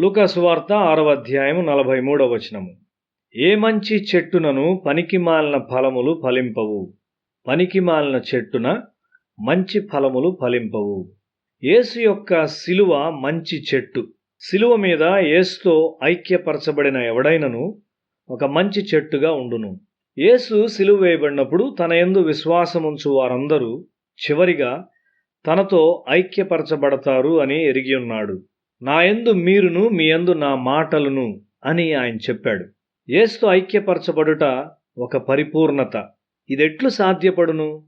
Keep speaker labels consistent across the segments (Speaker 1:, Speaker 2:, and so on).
Speaker 1: లూకాసు వార్త ఆరవ అధ్యాయము నలభై మూడవ వచనము. ఏ మంచి చెట్టునను పనికిమాలిన ఫలములు ఫలింపవు. పనికిమాలిన చెట్టున మంచి ఫలములు ఫలింపవు. యేసు యొక్క శిలువ మంచి చెట్టు. శిలువ మీద యేసుతో ఐక్యపరచబడిన ఎవడైనను ఒక మంచి చెట్టుగా ఉండును. యేసు సిలువ వేయబడినప్పుడు తన ఎందు విశ్వాసముంచు వారందరూ చివరిగా తనతో ఐక్యపరచబడతారు అని ఎరిగి ఉన్నాడు. నా యందు మీరును మీ యందు నా మాటలను అని ఆయన చెప్పాడు. ఏస్తు ఐక్యపరచబడుట ఒక పరిపూర్ణత. ఇదెట్లు సాధ్యపడును?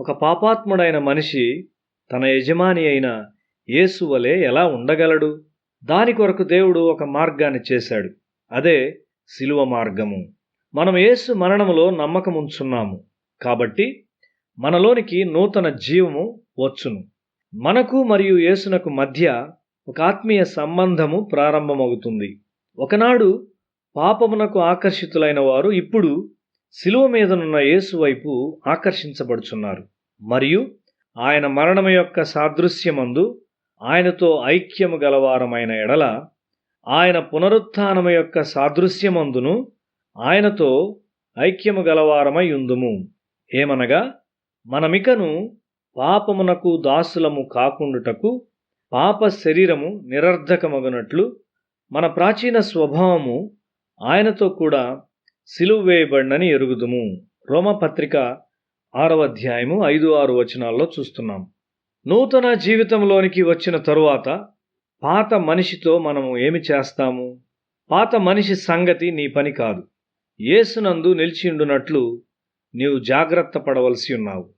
Speaker 1: ఒక పాపాత్ముడైన మనిషి తన యజమాని అయిన యేసు వలె ఎలా ఉండగలడు? దాని కొరకు దేవుడు ఒక మార్గాన్ని చేశాడు. అదే శిలువ మార్గము. మనం యేసు మరణములో నమ్మకముంచున్నాము. కాబట్టి మనలోనికి నూతన జీవము వచ్చును. మనకు మరియు యేసునకు మధ్య ఒక ఆత్మీయ సంబంధము ప్రారంభమవుతుంది. ఒకనాడు పాపమునకు ఆకర్షితులైన వారు ఇప్పుడు శిలువ మీదనున్న యేసు వైపు ఆకర్షించబడుచున్నారు. మరియు ఆయన మరణము యొక్క సాదృశ్యమందు ఆయనతో ఐక్యము గలవారమైన ఎడల ఆయన పునరుత్థానము యొక్క సాదృశ్యమందును ఆయనతో ఐక్యము గలవారమై ఉందుము. ఏమనగా మనమికను పాపమునకు దాసులము కాకుండుటకు పాప శరీరము నిరర్ధకమగునట్లు మన ప్రాచీన స్వభావము ఆయనతో కూడా సిలువ వేయబడినని ఎరుగుదుము. రోమపత్రిక ఆరవ అధ్యాయము ఐదు ఆరు వచనాల్లో చూస్తున్నాం. నూతన జీవితంలోనికి వచ్చిన తరువాత పాత మనిషితో మనము ఏమి చేస్తాము? పాత మనిషి సంగతి నీ పని కాదు. యేసునందు నిలిచిండునట్లు నీవు జాగ్రత్త పడవలసి ఉన్నావు.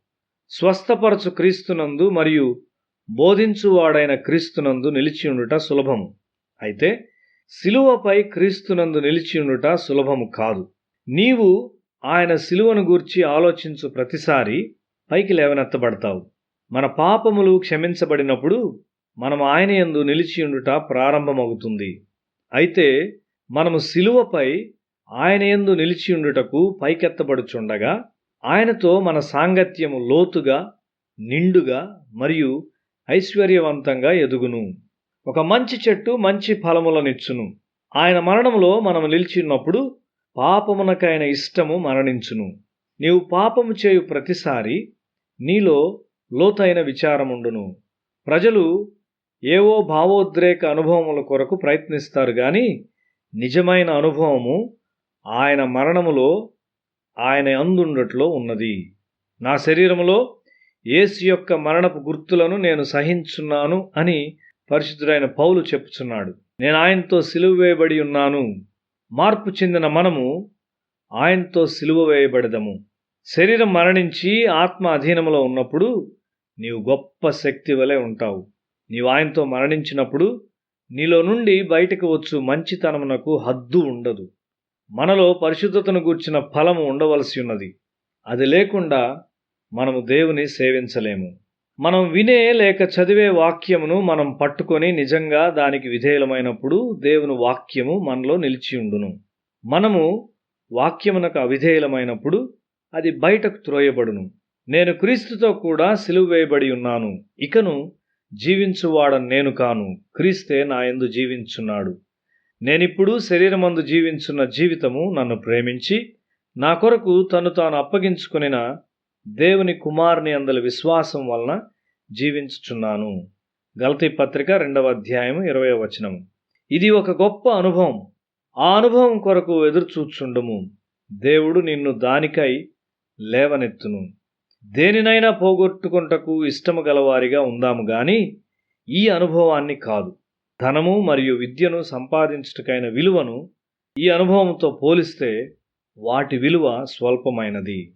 Speaker 1: స్వస్థపరచు క్రీస్తునందు మరియు బోధించువాడైన క్రీస్తునందు నిలిచియుండుట సులభము. అయితే శిలువపై క్రీస్తునందు నిలిచియుండుట సులభము కాదు. నీవు ఆయన శిలువను గూర్చి ఆలోచించు ప్రతిసారి పైకి లేవనెత్తబడతావు. మన పాపములు క్షమించబడినప్పుడు మనం ఆయన యందు నిలిచియుండుట ప్రారంభమవుతుంది అయితే మనము శిలువపై ఆయన యందు నిలిచియుండుటకు పైకెత్తబడుచుండగా ఆయనతో మన సాంగత్యము లోతుగా నిండుగా మరియు ఐశ్వర్యవంతంగా ఎదుగును. ఒక మంచి చెట్టు మంచి ఫలములనిచ్చును ఆయన మరణములో మనం నిలిచినప్పుడు పాపమునకైన ఇష్టము మరణించును. నీవు పాపము చేయు ప్రతిసారి నీలో లోతైన విచారముండును. ప్రజలు ఏవో భావోద్రేక అనుభవముల కొరకు ప్రయత్నిస్తారు కానీ నిజమైన అనుభవము ఆయన మరణములో ఆయన అందుండట్లో ఉన్నది. నా శరీరములో యేసు యొక్క మరణపు గుర్తులను నేను సహించున్నాను అని పరిశుద్ధుడైన పౌలు చెప్పుచున్నాడు. నేను ఆయనతో సిలువ వేయబడి ఉన్నాను. మార్పు చెందిన మనము ఆయనతో సిలువ వేయబడదము. శరీరం మరణించి ఆత్మ అధీనంలో ఉన్నప్పుడు నీవు గొప్ప శక్తి వలె ఉంటావు. నీవు ఆయనతో మరణించినప్పుడు నీలో నుండి బయటకు వచ్చు మంచితనమునకు హద్దు ఉండదు. మనలో పరిశుద్ధతను గూర్చిన ఫలము ఉండవలసి ఉన్నది. అది లేకుండా మనము దేవుని సేవించలేము. మనం వినే లేక చదివే వాక్యమును మనం పట్టుకొని నిజంగా దానికి విధేయులమైనప్పుడు దేవుని వాక్యము మనలో నిలిచి ఉండును. మనము వాక్యమునకు అవిధేయులమైనప్పుడు అది బయటకు త్రోయబడును. నేను క్రీస్తుతో కూడా సిలువ వేయబడి ఉన్నాను. ఇకను జీవించువాడని నేను కాను. క్రీస్తే నా యందు జీవించున్నాడు. నేనిప్పుడు శరీరమందు జీవించున్న జీవితము నన్ను ప్రేమించి నా కొరకు తను తాను అప్పగించుకునిన దేవుని కుమారుని అందల విశ్వాసం వలన జీవించుచున్నాను. గలతీ పత్రిక రెండవ అధ్యాయం ఇరవై వచనం. ఇది ఒక గొప్ప అనుభవం. ఆ అనుభవం కొరకు ఎదురుచూచుండము. దేవుడు నిన్ను దానికై లేవనెత్తును. దేనినైనా పోగొట్టుకుంటకు ఇష్టము గలవారిగా ఉందాము గాని ఈ అనుభవాన్ని కాదు. ధనము మరియు విద్యను సంపాదించుటకైన విలువను ఈ అనుభవంతో పోలిస్తే వాటి విలువ స్వల్పమైనది.